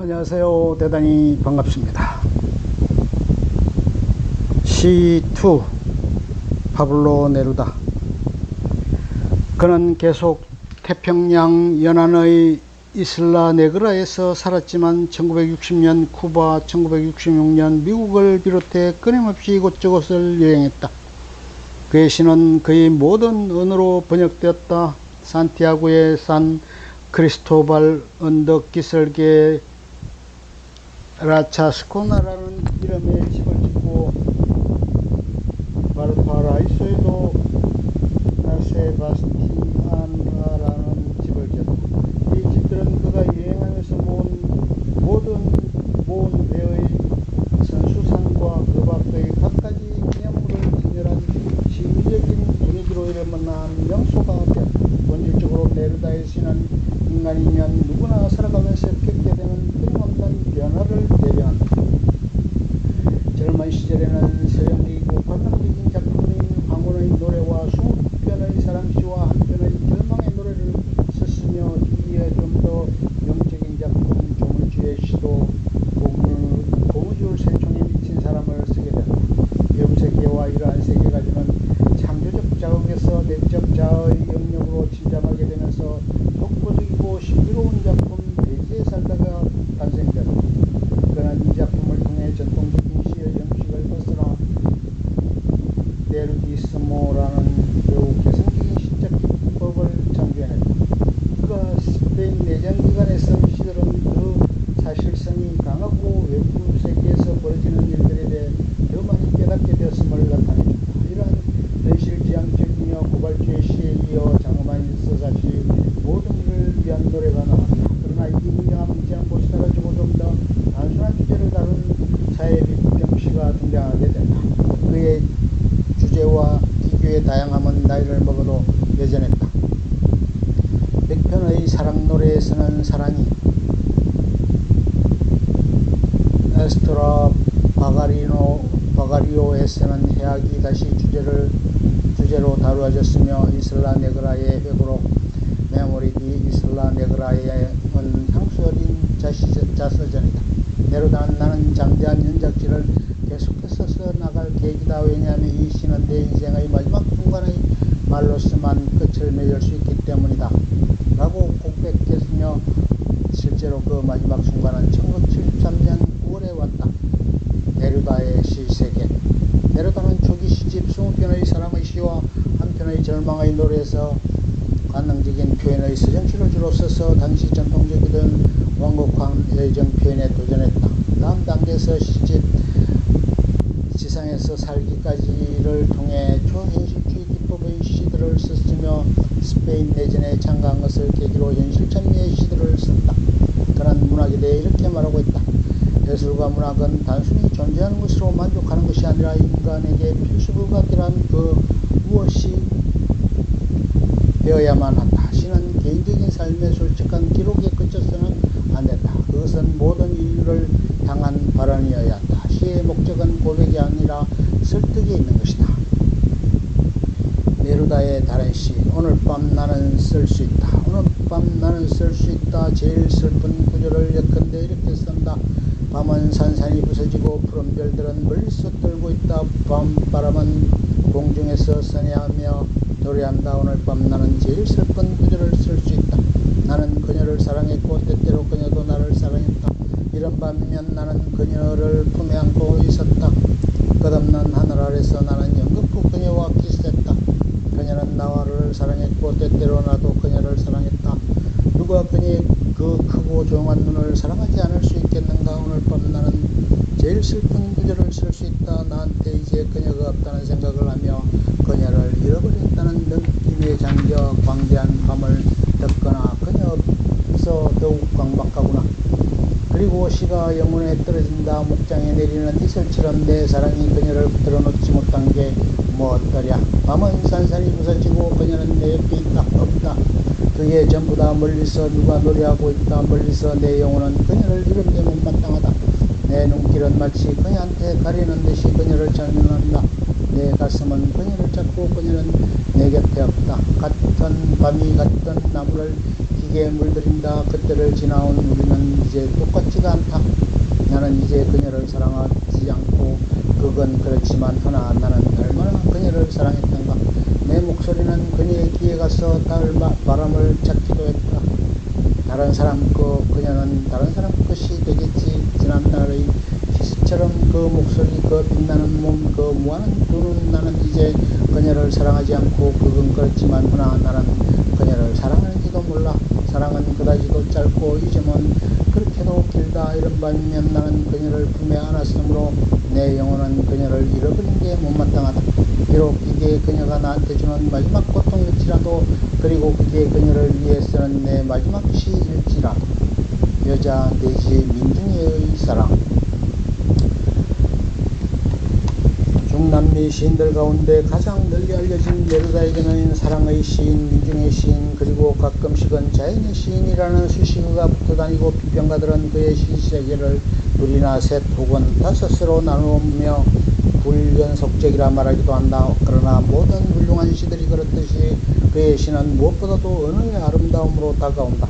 안녕하세요. 대단히 반갑습니다. C2 파블로 네루다. 그는 계속 태평양 연안의 이슬라 네그라에서 살았지만 1960년 쿠바, 1966년 미국을 비롯해 끊임없이 이곳저곳을 여행했다. 그의 시는 거의 모든 언어로 번역되었다. 산티아고의 산 크리스토발 언덕 기슭에 라차스코나라는 이름의 집을 짓고 바르파라이소에도 나세바스티안라라는 집을 지었다. 이 집들은 그가 여행하면서 모은 모든 모은 외의 선수상과 그 밖의 갖가지 기념물을 진열한 시위적인 분위기로 이름은 명소가 되었다. 본질적으로 네르다의 신은 인간이면 누구나 살아가면서 겪 게 되는 끊임없는 변화를 대변한다. 젊은 시절에는 서양적이고 관념적인 작품인 황혼의 노래와 20편의 사랑시와 한 편의 절망의 노래를 썼으며 뒤에 좀 더 영적인 작품 조물주의 시도 고무줄 새총에 미친 사람을 쓰게 된다. 영세계와 이러한 세계가 주는 창조적 자극에서 내적 자아의 영역으로 침잠하게 되면서 독보적이고 신비로운 작품 대지에 살다가 탄생되었다. 그는 이 작품을 통해 전통적인 시의 형식을 벗어나 네르디스모라는 매우 개성적인 시적 기법을 창조해냈다. 그가 스페인 내전 기간에 쓴 시들은 그 사실성이 강하고 외부 세계에서 벌어지는 일들에 대해 더 많이 깨닫게 되었음을 나타내준다. 이러한 현실지향적이며 고발주의 시에 이어 장엄한 서사시 모든 일을 위한 노래가 나왔다. 그러나 이 문장한 문장보시다가 조금 더 단순한 주제를 다룬 사회 비평시가 등장하게 된다. 그의 주제와 기교의 다양함은 나이를 먹어도 여전했다. 백편의 사랑 노래에서는 사랑이 에스토라 바가리노 바가리오에서는 해악이 다시 주제를 주제로 다루어졌으며 이슬라 네그라의 회고록 메모리 디 이슬라 네그라의 은 향수 어린 자시, 자서전이다. 내로다는 나는 잠재한 연작지를 계속해서 써나갈 계기다. 왜냐하면 이 시는 내 인생의 마지막 순간의 말로서만 끝을 맺을 수 있기 때문이다. 라고 고백했으며 실제로 그 마지막 순간은 1973년 9월에 왔다. 네루다의 시세계. 네루다는 초기 시집 20편의 사랑의 시와 한 편의 절망의 노래에서 관능적인 표현의 서정시를 주로 써서 당시 전통적이던 완곡한 애정 표현에 도전했다. 다음 단계에서 시집 지상에서 살기까지를 통해 초현실주의 기법의 시들을 썼으며 스페인 내전에 참가한 것을 계기로 현실 참미의 시들을 썼다. 그는 문학에 대해 이렇게 말하고 있다. 예술과 문학은 단순히 존재하는 것으로 만족하는 것이 아니라 인간에게 필수 불가결한 그 무엇이 되어야만 한다. 시는 개인적인 삶의 솔직한 기록에 그쳐서는 안 된다. 그것은 모든 인류를 향한 발언이어야 한다. 시의 목적은 고백이 아니라 설득에 있는 것이다. 네루다의 다른 시 오늘 밤 나는 쓸 수 있다. 오늘 밤 나는 쓸 수 있다. 제일 슬픈 구절을 예컨대 이렇게 쓴다. 밤은 산산이 부서지고 푸른 별들은 멀리서 떨고 있다. 밤바람은 공중에서 선회하며 노래한다. 오늘 밤 나는 제일 슬픈 구절을 쓸 수 있다. 나는 그녀를 사랑했고 때때로 그녀도 나를 사랑했다. 이런 밤이면 나는 그녀를 품에 안고 있었다. 끝없는 하늘 아래서 나는 연극부 그녀와 키스했다. 그녀는 나를 사랑했고 때때로 나도 그녀를 사랑했다. 누가 그녀의 그 크고 조용한 눈을 사랑하지 않을 수 있겠는가 오늘 밤 나는 제일 슬픈 구절을 쓸 수 있다. 나한테 이제 그녀가 없다는 생각을 하며 그녀를 잃어버렸다는 느낌에 잠겨 광대한 밤을 덮거나 더욱 광박하구나. 그리고 시가 영혼에 떨어진다 목장에 내리는 이슬처럼 내 사랑이 그녀를 붙들어 놓지 못한 게 무엇더랴. 밤은 산산이 부서지고 그녀는 내 옆에 있다 없다. 그게 전부 다 멀리서 누가 노래하고 있다 멀리서 내 영혼은 그녀를 잃은 데 못마땅하다. 내 눈길은 마치 그녀한테 가리는 듯이 그녀를 찾는다 내 가슴은 그녀를 찾고 그녀는 내 곁에 없다 같은 밤이 같은 나무를 기계에 물들인다 그때를 지나온 우리는 이제 똑같지가 않다. 나는 이제 그녀를 사랑하지 않고 그건 그렇지만 허나 나는 얼마나 그녀를 사랑했던가. 내 목소리는 그녀의 귀에 가서 달 바람을 찾기도 했다. 다른 사람 거 그녀는 다른 사람 것이 되겠지. 지난날의 키스처럼 그 목소리 그 빛나는 몸 그 무한한 두눈 나는 이제 그녀를 사랑하지 않고 그건 그렇지만 허나 나는 그녀를 사랑하는지도 몰라. 사랑은 그다지도 짧고 이제는 그렇게도 길다 이런 반면 나는 그녀를 품에 안았으므로 내 영혼은 그녀를 잃어버린 게 못마땅하다. 비록 이게 그녀가 나한테 주는 마지막 고통일지라도 그리고 그게 그녀를 위해 쓰는 내 마지막 시일지라도 여자 내지 민중의 사랑 중남미 시인들 가운데 가장 널리 알려진 네루다에게는 사랑의 시인, 민중의 시인, 그리고 가끔씩은 자연의 시인이라는 수식어가 붙어 다니고 비평가들은 그의 시세계를 둘이나 셋 혹은 다섯으로 나누며 불연속적이라 말하기도 한다. 그러나 모든 훌륭한 시들이 그렇듯이 그의 시는 무엇보다도 언어의 아름다움으로 다가온다.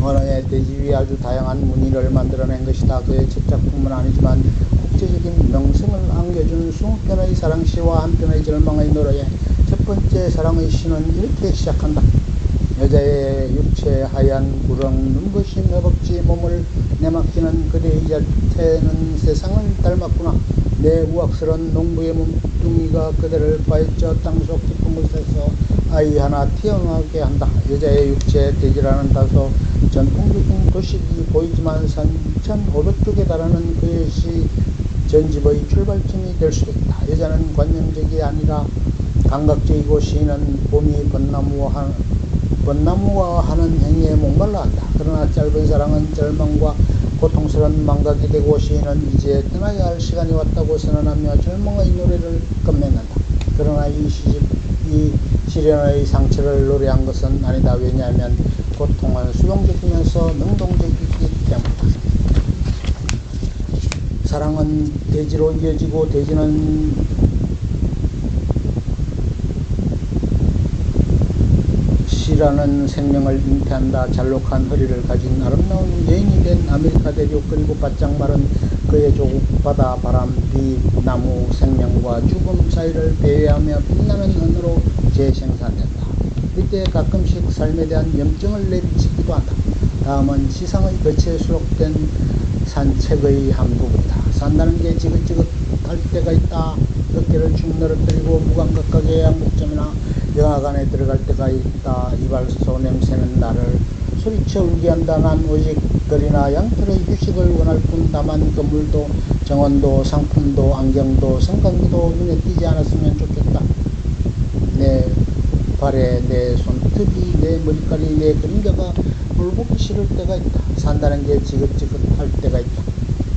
언어의 대지 위에 아주 다양한 무늬를 만들어낸 것이다. 그의 첫 작품은 아니지만 국제적인 명성을 안겨준 20편의 사랑시와 한 편의 절망의 노래의 첫 번째 사랑의 시는 이렇게 시작한다. 여자의 육체 하얀 구렁 눈부신 허벅지 몸을 내맡기는 그대의 자태는 세상을 닮았구나. 내 우악스런 농부의 몸뚱이가 그대를 파헤쳐 땅속 깊은 곳에서 아이 하나 태어나게 한다. 여자의 육체 대지라는 다소 전통적인 도식이 보이지만 3,500쪽에 달하는 그의 시 전집의 출발점이 될 수도 있다. 여자는 관념적이 아니라 감각적이고 시인은 봄이 벚나무와 벚나무와 하는 행위에 목말라 한다. 그러나 짧은 사랑은 절망과 고통스러운 망각이 되고 시인은 이제 떠나야 할 시간이 왔다고 선언하며 절망의 노래를 끝맺는다. 그러나 이 시집, 이 시련의 상처를 노래한 것은 아니다. 왜냐하면 고통은 수용적이면서 능동적이기 때문이다. 사랑은 대지로 이어지고 대지는 시라는 생명을 잉태한다. 잘록한 허리를 가진 아름다운 여인이 된 아메리카 대륙 그리고 바짝 마른 그의 조국 바다 바람 비 나무 생명과 죽음 사이를 배회하며 빛나는 은으로 재생산된다. 이때 가끔씩 삶에 대한 염증을 내비치기도 한다. 다음은 시상의 거치에 수록된 산책의 한 부분이다. 산다는 게 지긋지긋할 때가 있다. 어깨를 축 늘어뜨리고 무감각하게 양복점이나 영화관에 들어갈 때가 있다. 이발소 냄새는 나를 소리쳐 울게 한다. 난 오직 거리나 양털의 휴식을 원할 뿐 다만 건물도 정원도 상품도 안경도 성관계도 눈에 띄지 않았으면 좋겠다. 내 발에 내 손톱이 내 머리카락이 내 그림자가 물 보기 싫을 때가 있다. 산다는 게 지긋지긋할 때가 있다.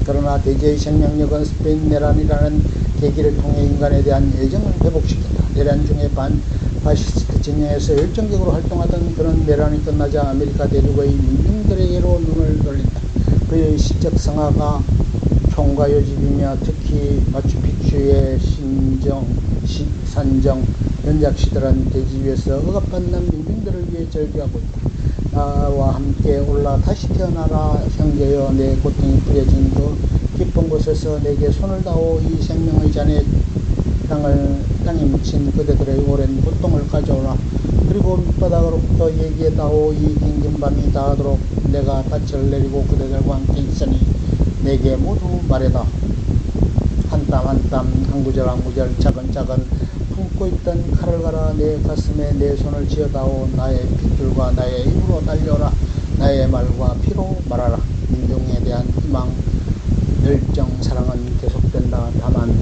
그러나 대지의 생명력은 스페인 내란이라는 계기를 통해 인간에 대한 애정을 회복시킨다. 내란 중에 반 파시스트 진영에서 열정적으로 활동하던 그런 내란이 끝나자 아메리카 대륙의 민중들에게로 눈을 돌린다. 그의 시적 성화가 총과 요집이며 특히 마추픽추의 신정, 시, 산정, 연작시들은 대지 위에서 억압받는 민중들을 위해 절규하고 있다. 나와 함께 올라 다시 태어나라 형제여 내 고통이 뿌려진 그 깊은 곳에서 내게 손을 다오 이 생명의 잔에 땅을 땅에 묻힌 그대들의 오랜 고통을 가져오라. 그리고 밑바닥으로부터 얘기해 다오 이 긴긴 밤이 다하도록 내가 닻을 내리고 그대들과 함께 있으니 내게 모두 말해다. 한 땀 한 땀 한 구절 한 구절 차근차근 품고 있던 칼을 갈아 내 가슴에 내 손을 쥐어다오 나의 핏줄과 나의 입으로 달려라. 나의 말과 피로 말하라. 민중에 대한 희망 열정 사랑은 계속된다. 다만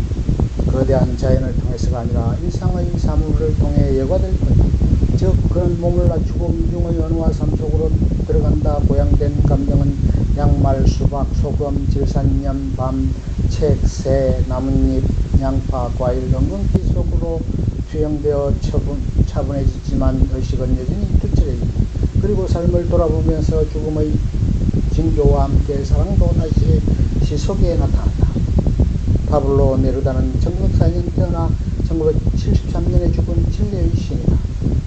거대한 자연을 통해서가 아니라 일상의 사물을 통해 예과될 뿐이다 즉 그런 몸을 낮추고 민중의 언어와 삶 속으로 들어간다 고양된 감정은 양말 수박 소금 질산염 밤 책, 새, 나뭇잎, 양파, 과일, 은근기 속으로 투영되어 처분, 차분해지지만 의식은 여전히 투철해진다. 그리고 삶을 돌아보면서 죽음의 징조와 함께 사랑도 다시 시속에 나타난다. 파블로 네루다는 1904년 태어나 1973년에 죽은 칠레의 시인이다.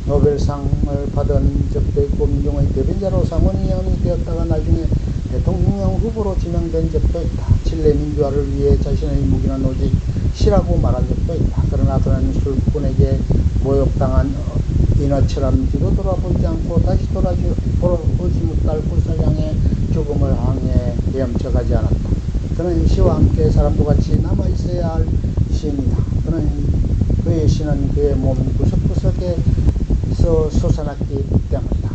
노벨상을 받은 적도 있고 민중의 대변자로 상원의원이 되었다가 나중에 대통령 후보로 지명된 적도 있다. 칠레 민주화를 위해 자신의 무기는 오직 시라고 말한 적도 있다. 그러나 그는 술꾼에게 모욕당한 인어처럼 뒤로 돌아보지 않고 다시 돌아보지 못할 불사장의 죽음을 향해 헤엄쳐가지 않았다. 그는 시와 함께 사람도 같이 남아 있어야 할 시인이다. 그는 그의 시는 그의 몸 구석구석에서 솟아났기 때문이다.